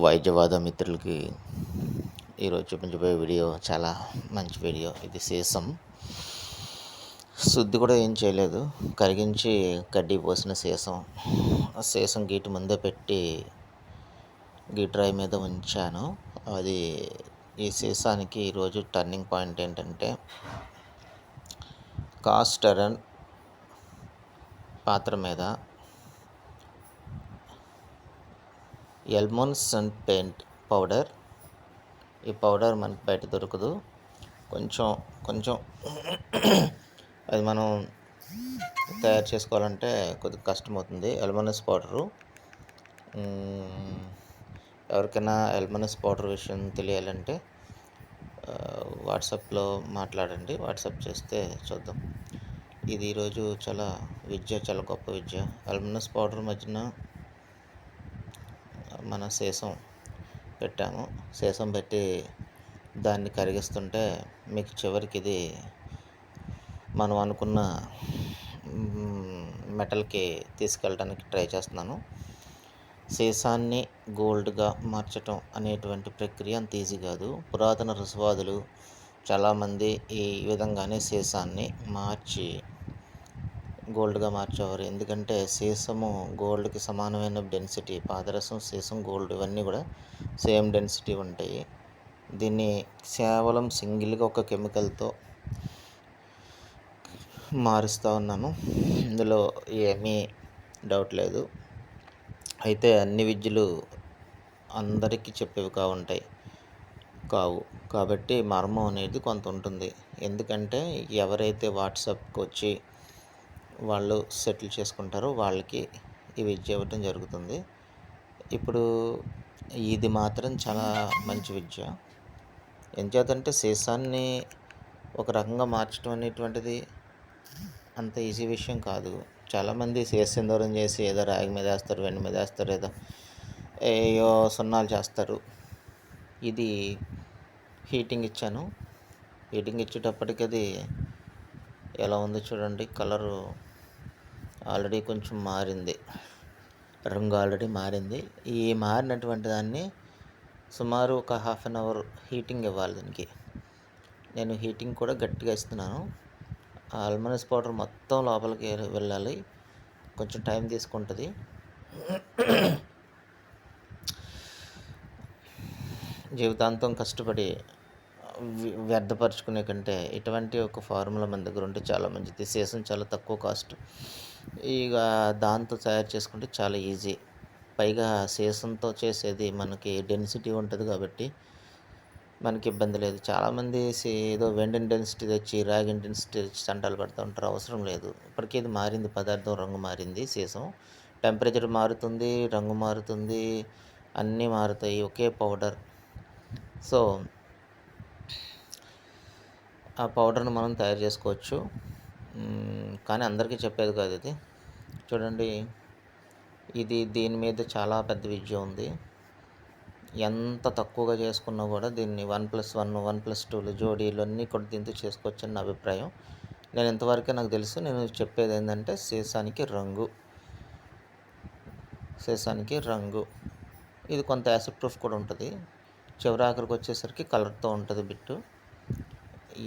వైద్యవాద మిత్రులకి ఈరోజు చూపించబోయే వీడియో చాలా మంచి వీడియో. ఇది సీసం శుద్ధి కూడా ఏం చేయలేదు. కరిగించి కడ్డీ పోసిన సీసం ఆ సీసం గీటు ముందే పెట్టి గీట్రాయి మీద ఉంచాను. అది ఈ సీసానికి ఈరోజు టర్నింగ్ పాయింట్ ఏంటంటే కాస్టరన్ పాత్ర మీద ఎల్మోన్స్ అండ్ పెయింట్ పౌడర్. ఈ పౌడర్ మనకి బయట దొరకదు. కొంచెం కొంచెం అది మనం తయారు చేసుకోవాలంటే కొద్దిగా కష్టమవుతుంది. ఎల్మోనస్ పౌడరు. ఎవరికైనా ఎల్మోనస్ పౌడర్ విషయం తెలియాలంటే వాట్సాప్లో మాట్లాడండి. వాట్సాప్ చేస్తే చూద్దాం. ఇది ఈరోజు చాలా విద్య చాలా గొప్ప విద్య. ఎల్మనస్ పౌడర్ మధ్యన మన సీసం పెట్టాము. సీసం పెట్టి దాన్ని కరిగిస్తుంటే మీకు చివరికి ఇది మనం అనుకున్న మెటల్కి తీసుకెళ్ళడానికి ట్రై చేస్తున్నాను. సీసాన్ని గోల్డ్గా మార్చటం అనేటువంటి ప్రక్రియ అంత ఈజీ కాదు. పురాతన రుసువాదులు చాలామంది ఈ విధంగానే సీసాన్ని మార్చి గోల్డ్గా మార్చేవారు. ఎందుకంటే సీసము గోల్డ్కి సమానమైన డెన్సిటీ పాదరసం సీసం గోల్డ్ ఇవన్నీ కూడా సేమ్ డెన్సిటీ ఉంటాయి. దీన్ని కేవలం సింగిల్గా ఒక కెమికల్తో మారుస్తూ ఉన్నాను ఇందులో ఏమీ డౌట్ లేదు. అయితే అన్ని విద్యలు అందరికీ చెప్పేవి కావుంటాయి కావు. కాబట్టి మర్మం అనేది కొంత ఉంటుంది. ఎందుకంటే ఎవరైతే వాట్సాప్కి వచ్చి వాళ్ళు సెటిల్ చేసుకుంటారో వాళ్ళకి ఈ విద్య ఇవ్వటం జరుగుతుంది. ఇప్పుడు ఇది మాత్రం చాలా మంచి విద్య. ఎంచేతంటే సీసాన్ని ఒక రకంగా మార్చడం అనేటువంటిది అంత ఈజీ విషయం కాదు. చాలామంది సీసం దూరం చేసి ఏదో రాగి మీద వేస్తారు వెండి మీద వేస్తారు ఏదో ఏయో సున్నాలు చేస్తారు. ఇది హీటింగ్ ఇచ్చాను. హీటింగ్ ఇచ్చేటప్పటికి అది ఎలా ఉందో చూడండి కలరు ఆల్రెడీ కొంచెం మారింది. రంగు ఆల్రెడీ మారింది. ఈ మారినటువంటి దాన్ని సుమారు ఒక హాఫ్ అన్ అవర్ హీటింగ్ ఇవ్వాలి దీనికి. నేను హీటింగ్ కూడా గట్టిగా ఇస్తున్నాను. ఆల్మనస్ పౌడర్ మొత్తం లోపలికి వెళ్ళాలి. కొంచెం టైం తీసుకుంటుంది. జీవితాంతం కష్టపడి వ్యర్థపరుచుకునే కంటే ఇటువంటి ఒక ఫార్ములా మన దగ్గర ఉంటే చాలా మంచిది. సీసం చాలా తక్కువ కాస్ట్. ఇక దాంతో తయారు చేసుకుంటే చాలా ఈజీ. పైగా సీసంతో చేసేది మనకి డెన్సిటీ ఉంటుంది కాబట్టి మనకి ఇబ్బంది లేదు. చాలామంది ఏదో వెండిని డెన్సిటీ తెచ్చి రాగిన్ డెన్సిటీ తెచ్చి సంటాలు పడుతూ ఉంటారు. అవసరం లేదు. ఇప్పటికీ ఇది మారింది. పదార్థం రంగు మారింది. సీసం టెంపరేచర్ మారుతుంది రంగు మారుతుంది అన్నీ మారుతాయి. ఒకే పౌడర్. సో ఆ పౌడర్ను మనం తయారు చేసుకోవచ్చు. కానీ అందరికీ చెప్పేది కాదు ఇది. చూడండి ఇది దీని మీద చాలా పెద్ద విద్య ఉంది. ఎంత తక్కువగా చేసుకున్నా కూడా దీన్ని one plus one one plus tool జోడీలు అన్నీ కూడా దీంతో చేసుకోవచ్చు అని నా అభిప్రాయం. నేను ఇంతవరకే నాకు తెలుసు. నేను చెప్పేది ఏంటంటే సీసానికి రంగు. సీసానికి రంగు. ఇది కొంత యాసిడ్ ప్రూఫ్ కూడా ఉంటుంది. చివరి ఆఖరికి వచ్చేసరికి కలర్తో ఉంటుంది బిట్టు.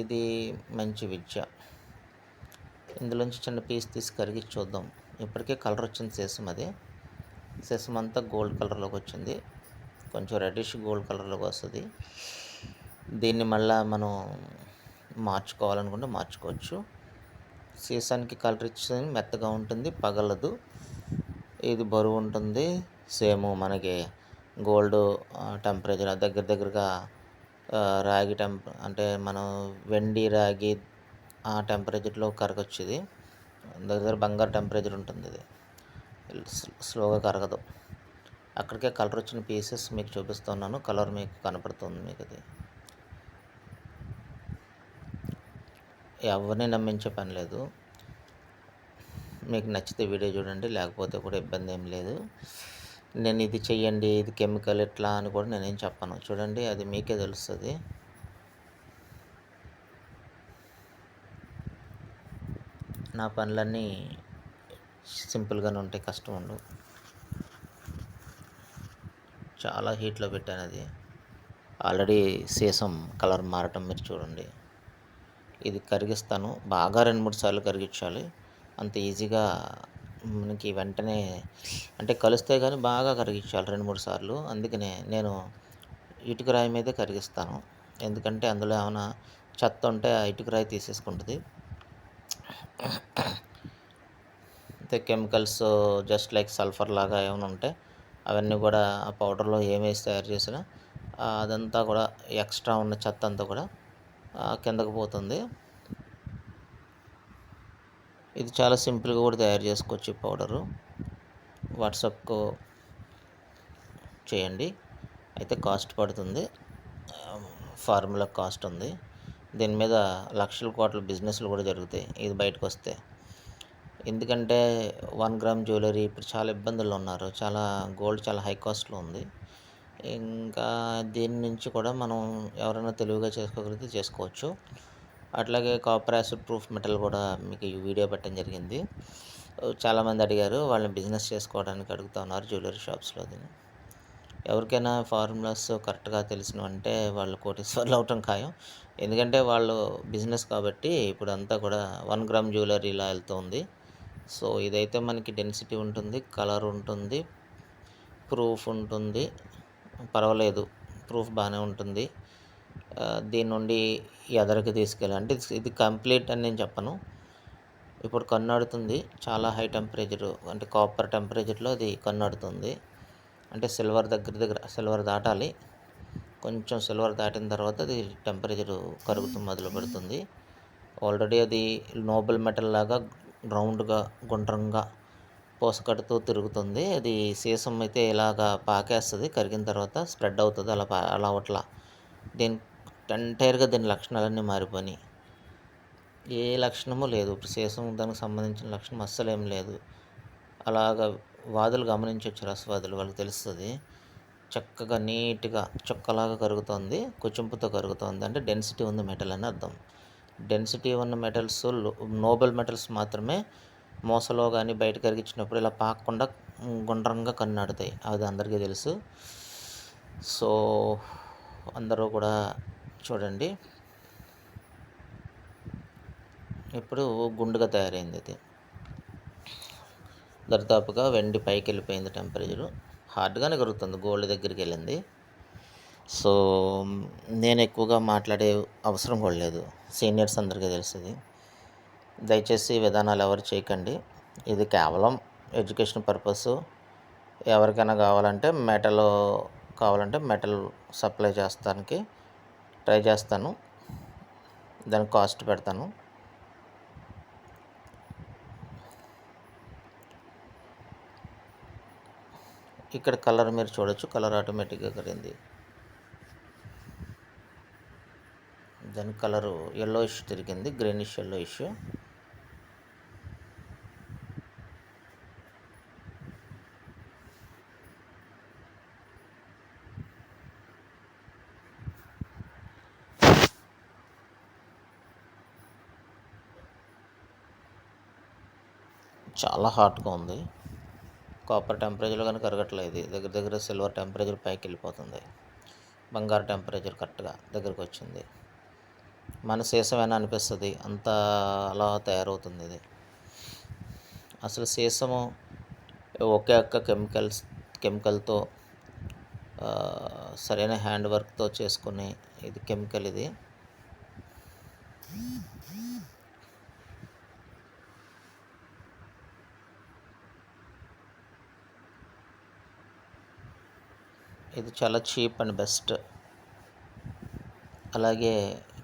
ఇది మంచి విద్య. ఇందులోంచి చిన్న పీస్ తీసి కరిగించి చూద్దాం. ఇప్పటికే కలర్ వచ్చింది సీసం అది. సీసం అంతా గోల్డ్ కలర్లోకి వచ్చింది. కొంచెం రెడ్డిష్ గోల్డ్ కలర్లోకి వస్తుంది. దీన్ని మళ్ళీ మనం మార్చుకోవాలనుకుంటే మార్చుకోవచ్చు. సీసానికి కలర్ ఇచ్చింది మెత్తగా ఉంటుంది పగలదు. ఇది బరువు ఉంటుంది. సేమ్ మనకి గోల్డ్ టెంపరేచర్ దగ్గర దగ్గరగా రాగి టెంప అంటే మనం వెండి రాగి ఆ టెంపరేచర్లో కరగచ్చు ఇది దగ్గర బంగారు టెంపరేచర్ ఉంటుంది ఇది. స్లోగా కరగదు. అక్కడికే కలర్ వచ్చిన పీసెస్ మీకు చూపిస్తున్నాను. కలర్ మీకు కనపడుతుంది మీకు అది ఎవరిని నమ్మించే పని లేదు. మీకు నచ్చితే వీడియో చూడండి లేకపోతే కూడా ఇబ్బంది ఏం లేదు. నేను ఇది చెయ్యండి ఇది కెమికల్ ఎట్లా అని కూడా నేనేం చెప్పను. చూడండి అది మీకే తెలుస్తుంది. నా పనులన్నీ సింపుల్గానే ఉంటాయి కష్టం ఉండవు. చాలా హీట్లో పెట్టాను అది. ఆల్రెడీ సీసం కలర్ మారటం మీరు చూడండి. ఇది కరిగిస్తాను. బాగా రెండు మూడు సార్లు కరిగించాలి. అంత ఈజీగా మనకి వెంటనే అంటే కలిస్తే కానీ బాగా కరిగించాలి రెండు మూడు సార్లు. అందుకనే నేను ఇటుక రాయి మీదే కరిగిస్తాను. ఎందుకంటే అందులో ఏమైనా చెత్త ఉంటే ఆ ఇటుక రాయి తీసేసుకుంటుంది. అయితే కెమికల్స్ జస్ట్ లైక్ సల్ఫర్ లాగా ఏమైనా ఉంటే అవన్నీ కూడా ఆ పౌడర్లో ఏమేసి తయారు చేసినా అదంతా కూడా ఎక్స్ట్రా ఉన్న చెత్త అంతా కూడా కిందకు పోతుంది. ఇది చాలా సింపుల్గా కూడా తయారు చేసుకోవచ్చు ఈ పౌడరు వాట్సాప్కు చేయండి. అయితే కాస్ట్ పడుతుంది. ఫార్ములా కాస్ట్ ఉంది. దీని మీద లక్షల కోట్ల బిజినెస్లు కూడా జరుగుతాయి ఇది బయటకు వస్తే ఎందుకంటే వన్ గ్రామ్ జ్యువెలరీ ఇప్పుడు చాలా ఇబ్బందుల్లో ఉన్నారు. చాలా గోల్డ్ చాలా హై కాస్ట్లో ఉంది. ఇంకా దీని నుంచి కూడా మనం ఎవరైనా తెలివిగా చేసుకోగలిగితే చేసుకోవచ్చు. అట్లాగే కాపర్ యాసిడ్ ప్రూఫ్ మెటల్ కూడా మీకు ఈ వీడియో పెట్టడం జరిగింది. చాలామంది అడిగారు వాళ్ళని బిజినెస్ చేసుకోవడానికి అడుగుతూ ఉన్నారు జ్యువెలరీ షాప్స్లో దీన్ని ఎవరికైనా ఫార్ములాస్ కరెక్ట్గా తెలిసినవంటే వాళ్ళు కోటీశ్వర్లు అవటం ఖాయం. ఎందుకంటే వాళ్ళు బిజినెస్ కాబట్టి ఇప్పుడు అంతా కూడా వన్ గ్రామ్ జ్యువెలరీ ఇలా వెళ్తుంది. సో ఇదైతే మనకి డెన్సిటీ ఉంటుంది కలర్ ఉంటుంది ప్రూఫ్ ఉంటుంది. పర్వాలేదు ప్రూఫ్ బాగానే ఉంటుంది. దీని నుండి ఎదరికి తీసుకెళ్ళాలి అంటే ఇది కంప్లీట్ అని నేను చెప్పను. ఇప్పుడు కన్నాడుతుంది చాలా హై టెంపరేచర్ అంటే కాపర్ టెంపరేచర్లో అది కన్నాడుతుంది అంటే సిల్వర్ దగ్గర దగ్గర సిల్వర్ దాటాలి. కొంచెం సిల్వర్ దాటిన తర్వాత అది టెంపరేచర్ కరుగుతూ మొదలు పెడుతుంది. ఆల్రెడీ అది నోబెల్ మెటల్ లాగా రౌండ్గా గుండ్రంగా పోసకట్టుతూ తిరుగుతుంది. అది సీసం అయితే ఇలాగా పాకేస్తుంది. కరిగిన తర్వాత స్ప్రెడ్ అవుతుంది. అలా పా అలా అట్లా. దీని ఎంటైర్గా దీని లక్షణాలన్నీ మారిపోయినాయి. ఏ లక్షణము లేదు. ఇప్పుడు సీసం దానికి సంబంధించిన లక్షణం అస్సలేం లేదు. అలాగ వాదులు గమనించవచ్చు రసవాదులు. వాళ్ళకి తెలుస్తుంది. చక్కగా నీట్గా చుక్కలాగా కరుగుతుంది కుచింపుతో కరుగుతుంది. అంటే డెన్సిటీ ఉంది మెటల్ అని అర్థం. డెన్సిటీ ఉన్న మెటల్స్ నోబెల్ మెటల్స్ మాత్రమే మోసలో కానీ బయట కరిగించినప్పుడు ఇలా పాకకుండా గుండ్రంగా కన్నాడుతాయి అది అందరికీ తెలుసు. సో అందరూ కూడా చూడండి. ఇప్పుడు గుండుగా తయారైంది అది దరిదాపుగా వెండి పైకి వెళ్ళిపోయింది టెంపరేచరు. హార్డ్గానే కరుగుతుంది గోల్డ్ దగ్గరికి వెళ్ళింది సో నేను ఎక్కువగా మాట్లాడే అవసరం కూడా లేదు. సీనియర్స్ అందరికీ తెలిసింది. దయచేసి విధానాలు ఎవరు చేయకండి. ఇది కేవలం ఎడ్యుకేషన్ పర్పస్. ఎవరికైనా కావాలంటే మెటల్ కావాలంటే మెటల్ సప్లై చేస్తానికి ట్రై చేస్తాను. దానికి కాస్ట్ పెడతాను. ఇక్కడ కలర్ మీరు చూడొచ్చు కలర్ ఆటోమేటిక్గా కరింది. దాని కలరు ఎల్లో ఇష్యూ తిరిగింది గ్రీనిష్ ఎల్లో ఇష్యూ చాలా హాట్గా ఉంది. కాపర్ టెంపరేచర్ కానీ కరగట్లేదు దగ్గర దగ్గర సిల్వర్ టెంపరేచర్ పైకి వెళ్ళిపోతుంది. బంగారు టెంపరేచర్ కరెక్ట్గా దగ్గరికి వచ్చింది. మన సీసమైనా అనిపిస్తుంది? అంత అలా తయారవుతుంది ఇది. అసలు సీసము ఒకే ఒక్క కెమికల్స్ కెమికల్తో సరైన హ్యాండ్ వర్క్తో చేసుకునే ఇది కెమికల్ ఇది. ఇది చాలా చీప్ అండ్ బెస్ట్. అలాగే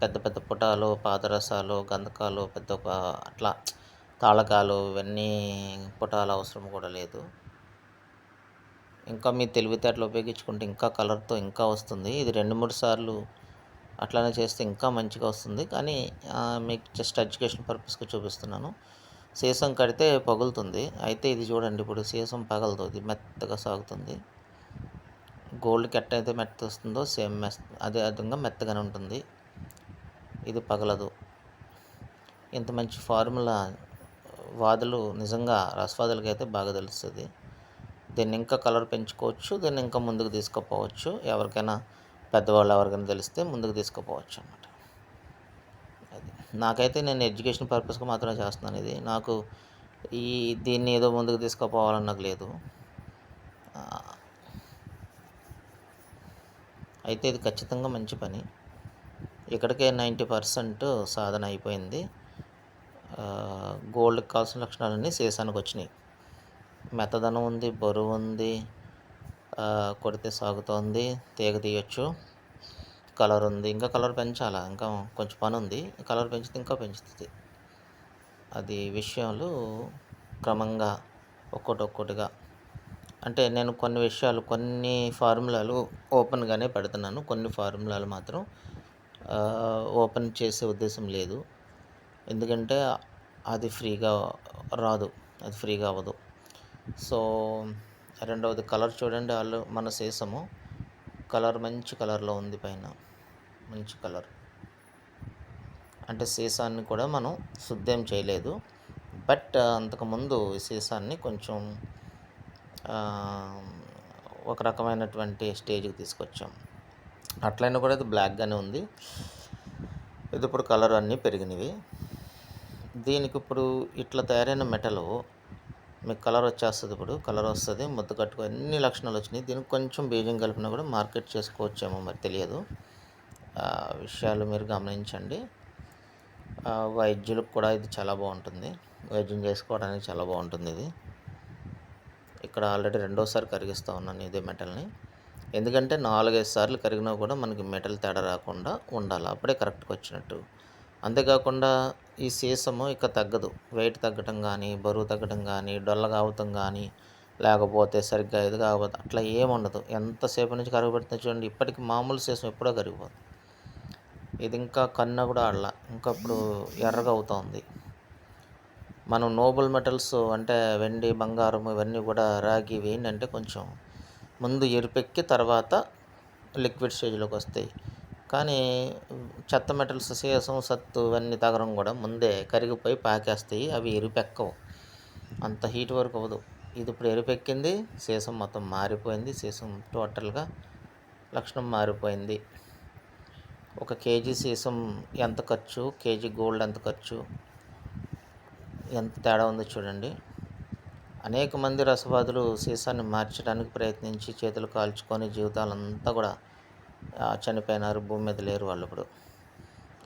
పెద్ద పెద్ద పుటాలు పాదరసాలు గంధకాలు పెద్ద ఒక అట్లా తాళకాలు ఇవన్నీ పుటాలు అవసరం కూడా లేదు. ఇంకా మీ తెలివితేటలు ఉపయోగించుకుంటే ఇంకా కలర్తో ఇంకా వస్తుంది. ఇది రెండు మూడు సార్లు అట్లానే చేస్తే ఇంకా మంచిగా వస్తుంది. కానీ మీకు జస్ట్ ఎడ్యుకేషన్ పర్పస్కి చూపిస్తున్నాను. సీసం కడితే పగులుతుంది. అయితే ఇది చూడండి ఇప్పుడు సీసం పగలదు. మెత్తగా సాగుతుంది. గోల్డ్ గోల్డ్కి అయితే మెత్త వస్తుందో సేమ్ మెస్ అదే విధంగా మెత్తగానే ఉంటుంది. ఇది పగలదు. ఇంత మంచి ఫార్ములా వాదులు నిజంగా రసవాదులకి అయితే బాగా తెలుస్తుంది. దీన్ని ఇంకా కలర్ పెంచుకోవచ్చు దీన్ని ఇంకా ముందుకు తీసుకుపోవచ్చు. ఎవరికైనా పెద్దవాళ్ళు ఎవరికైనా తెలిస్తే ముందుకు తీసుకుపోవచ్చు అనమాట అది. నాకైతే నేను ఎడ్యుకేషన్ పర్పస్గా మాత్రమే చేస్తున్నాను ఇది. నాకు ఈ దీన్ని ఏదో ముందుకు తీసుకుపోవాలని నాకు లేదు. అయితే ఇది ఖచ్చితంగా మంచి పని. ఇక్కడికే నైంటీ పర్సెంట్ సాధన అయిపోయింది. గోల్డ్కి కావాల్సిన లక్షణాలన్నీ సీసానికి వచ్చినాయి. మెత్తదనం ఉంది బరువు ఉంది కొడితే సాగుతోంది తీగ తీయొచ్చు కలర్ ఉంది. ఇంకా కలర్ పెంచాలా? ఇంకా కొంచెం పని ఉంది. కలర్ పెంచితే ఇంకా పెంచుతుంది. అది విషయాలు క్రమంగా ఒక్కోటి ఒక్కోటిగా అంటే నేను కొన్ని విషయాలు కొన్ని ఫార్ములాలు ఓపెన్గానే పెడుతున్నాను. కొన్ని ఫార్ములాలు మాత్రం ఓపెన్ చేసే ఉద్దేశం లేదు. ఎందుకంటే అది ఫ్రీగా రాదు. అది ఫ్రీగా అవ్వదు. సో రెండవది కలర్ చూడండి. వాళ్ళు మన సీసము కలర్ మంచి కలర్లో ఉంది పైన. మంచి కలర్. అంటే సీసాన్ని కూడా మనం శుద్ధం చేయలేదు. బట్ అంతకుముందు ఈ సీసాన్ని కొంచెం ఒక రకమైనటువంటి స్టేజ్కి తీసుకొచ్చాం. అట్లయినా కూడా ఇది బ్లాక్గానే ఉంది. ఇది ఇప్పుడు కలర్ అన్నీ పెరిగినవి. దీనికి ఇప్పుడు ఇట్లా తయారైన మెటలు మీకు కలర్ వచ్చేస్తుంది ఇప్పుడు కలర్ వస్తుంది ముద్ద కట్టుకు అన్ని లక్షణాలు వచ్చినాయి. దీనికి కొంచెం బీజం కలిపినా కూడా మార్కెట్ చేసుకోవచ్చేమో మరి తెలియదు. విషయాలు మీరు గమనించండి. వైద్యులకు కూడా ఇది చాలా బాగుంటుంది. వైద్యం చేసుకోవడానికి చాలా బాగుంటుంది ఇది. ఇక్కడ ఆల్రెడీ రెండోసారి కరిగిస్తూ ఉన్నాను ఇదే మెటల్ని. ఎందుకంటే నాలుగైదు సార్లు కరిగినా కూడా మనకి మెటల్ తేడా రాకుండా ఉండాలి. అప్పుడే కరెక్ట్గా వచ్చినట్టు. అంతేకాకుండా ఈ సీసము ఇక తగ్గదు. వెయిట్ తగ్గడం కానీ బరువు తగ్గడం కానీ డొల్లగా అవుతాం కానీ లేకపోతే సరిగ్గా ఇది కాకపోతే అట్లా ఏముండదు ఎంతసేపు నుంచి కరగబెడుతుంది చూడండి. ఇప్పటికి మామూలు సీసం ఎప్పుడో కరిగిపోతుంది ఇది ఇంకా కన్నా కూడా ఆడలా. ఇంకా ఇప్పుడు ఎర్రగా అవుతుంది. మనం నోబుల్ మెటల్స్ అంటే వెండి బంగారం ఇవన్నీ కూడా రాగి ఇవి ఏంటంటే కొంచెం ముందు ఎరుపెక్కి తర్వాత లిక్విడ్ స్టేజ్లోకి వస్తాయి. కానీ చెత్త మెటల్స్ సీసం సత్తు ఇవన్నీ తగరం కూడా ముందే కరిగిపోయి పాకేస్తాయి. అవి ఎరుపెక్కవు. అంత హీట్ వరకు అవ్వదు. ఇది ఇప్పుడు ఎరుపెక్కింది సీసం మొత్తం మారిపోయింది. సీసం టోటల్గా లక్షణం మారిపోయింది. ఒక కేజీ సీసం ఎంత ఖర్చు? కేజీ గోల్డ్ ఎంత ఖర్చు? ఎంత తేడా ఉందో చూడండి. అనేక మంది రసవాదులు సీసాన్ని మార్చడానికి ప్రయత్నించి చేతులు కాల్చుకొని జీవితాలంతా కూడా చనిపోయినారు భూమి మీద లేరు వాళ్ళు ఇప్పుడు.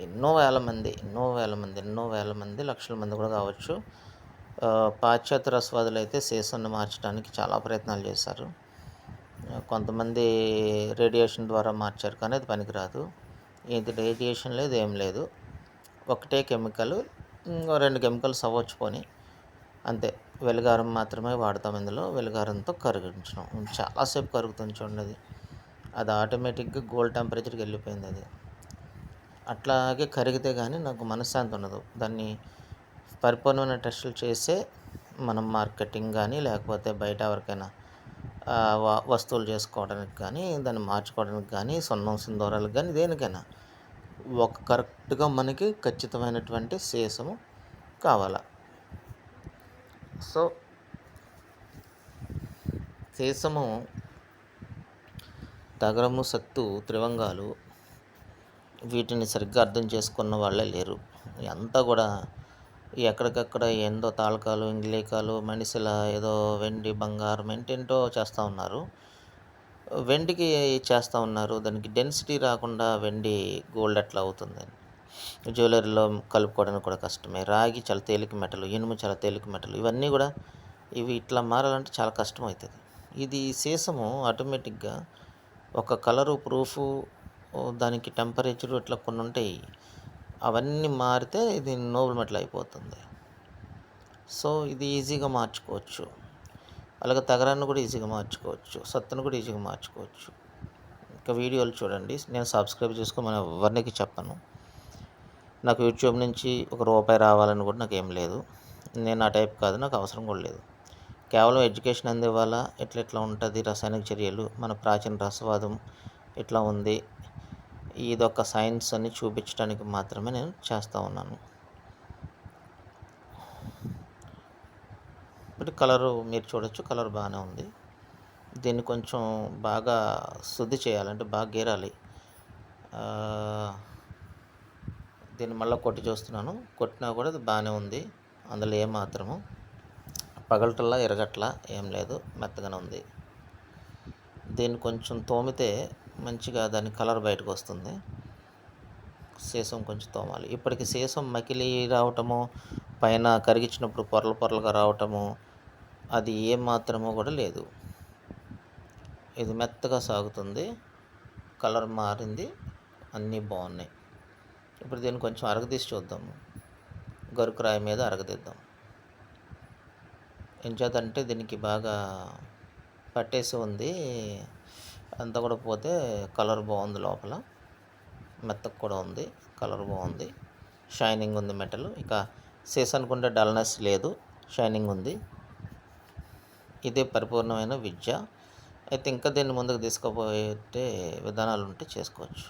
ఎన్నో వేల మంది ఎన్నో వేల మంది ఎన్నో వేల మంది లక్షల మంది కూడా కావచ్చు పాశ్చాత్య రసవాదులు అయితే సీసాన్ని మార్చడానికి చాలా ప్రయత్నాలు చేశారు. కొంతమంది రేడియేషన్ ద్వారా మార్చారు కానీ అది పనికిరాదు. ఇది రేడియేషన్ లేదు ఏం లేదు. ఒకటే కెమికల్ ఇంకో రెండు కెమికల్స్ అవ్వచ్చు పోని. అంతే. వెలుగారం మాత్రమే వాడతాం ఇందులో. వెలుగారంతో కరిగించడం. చాలాసేపు కరుగుతుంది చూడండి అది. అది ఆటోమేటిక్గా గోల్డ్ టెంపరేచర్కి వెళ్ళిపోయింది అది. అట్లాగే కరిగితే కానీ నాకు మనశ్శాంతి ఉండదు. దాన్ని పరిపూర్ణమైన టెస్టులు చేసే మనం మార్కెటింగ్ కానీ లేకపోతే బయట ఎవరికైనా వ- వస్తువులు చేసుకోవడానికి కానీ దాన్ని మార్చుకోవడానికి కానీ సున్నం సింధూరాలకు కానీ దేనికైనా ఒక కరెక్ట్గా మనకి ఖచ్చితమైనటువంటి సీసము కావాలి? సో సీసము తగరము సత్తు త్రివంగాలు వీటిని సరిగ్గా అర్థం చేసుకున్న వాళ్ళే లేరు. అంతా కూడా ఎక్కడికక్కడ ఏందో తాళకాలు ఇంగ్లీకాలు మనిషిల ఏదో వెండి బంగారం ఏంటేంటో చేస్తూ ఉన్నారు. వెండికి చేస్తూ ఉన్నారు. దానికి డెన్సిటీ రాకుండా వెండి గోల్డ్ ఎట్లా అవుతుంది. జ్యువెలరీలో కలుపుకోవడానికి కూడా కష్టమే. రాగి చాలా తేలిక మెటలు ఇనుము చాలా తేలిక మెటలు ఇవన్నీ కూడా ఇవి ఇట్లా మారాలంటే చాలా కష్టం అవుతుంది. ఇది సీసము ఆటోమేటిక్గా ఒక కలరు ప్రూఫు దానికి టెంపరేచరు ఇట్లా కొన్ని ఉంటాయి. అవన్నీ మారితే ఇది నోబుల్ మెటల్ అయిపోతుంది. సో ఇది ఈజీగా మార్చుకోవచ్చు. అలాగే తగరాన్ని కూడా ఈజీగా మార్చుకోవచ్చు సత్తును కూడా ఈజీగా మార్చుకోవచ్చు. ఇంకా వీడియోలు చూడండి నేను సబ్స్క్రైబ్ చేసుకోమని ఎవరికి చెప్పను. నాకు యూట్యూబ్ నుంచి ఒక రూపాయి రావాలని కూడా నాకు ఏం లేదు. నేను ఆ టైప్ కాదు నాకు అవసరం కూడా లేదు. కేవలం ఎడ్యుకేషన్ అందివ్వాలా ఎట్లా ఎట్లా ఉంటుంది రసాయనిక చర్యలు మన ప్రాచీన రసవాదం ఎట్లా ఉంది ఇదొక సైన్స్ అని చూపించడానికి మాత్రమే నేను చేస్తూ ఉన్నాను. బట్ కలరు మీరు చూడొచ్చు కలర్ బాగానే ఉంది. దీన్ని కొంచెం బాగా శుద్ధి చేయాలంటే బాగా గీరాలి. దీన్ని మళ్ళీ కొట్టి చూస్తున్నాను. కొట్టినా కూడా అది బాగానే ఉంది. అందులో ఏమాత్రము మాత్రము పగలటల్లా ఎరగట్లా ఏం లేదు మెత్తగానే ఉంది. దీన్ని కొంచెం తోమితే మంచిగా దాని కలర్ బయటకు వస్తుంది. సీసం కొంచెం తోమాలి. ఇప్పటికి సీసం మకిలి రావటము పైన కరిగించినప్పుడు పొరలు పొరలుగా రావటము అది ఏ మాత్రమో కూడా లేదు. ఇది మెత్తగా సాగుతుంది. కలర్ మారింది. అన్నీ బాగున్నాయి. ఇప్పుడు దీన్ని కొంచెం అరగదీసి చూద్దాము. గరుకురాయి మీద అరగదిద్దాం. ఎంచేతంటే దీనికి బాగా పట్టేసి ఉంది. అంతా కూడా పోతే కలర్ బాగుంది లోపల. మెత్తకు కూడా ఉంది. కలర్ బాగుంది. షైనింగ్ ఉంది మెటల్. ఇక సీస్ అనుకుంటే డల్నెస్ లేదు. షైనింగ్ ఉంది. ఇదే పరిపూర్ణమైన విద్య. అయితే ఇంకా దీన్ని ముందుకు తీసుకుపోయే విధానాలు ఉంటే చేసుకోవచ్చు.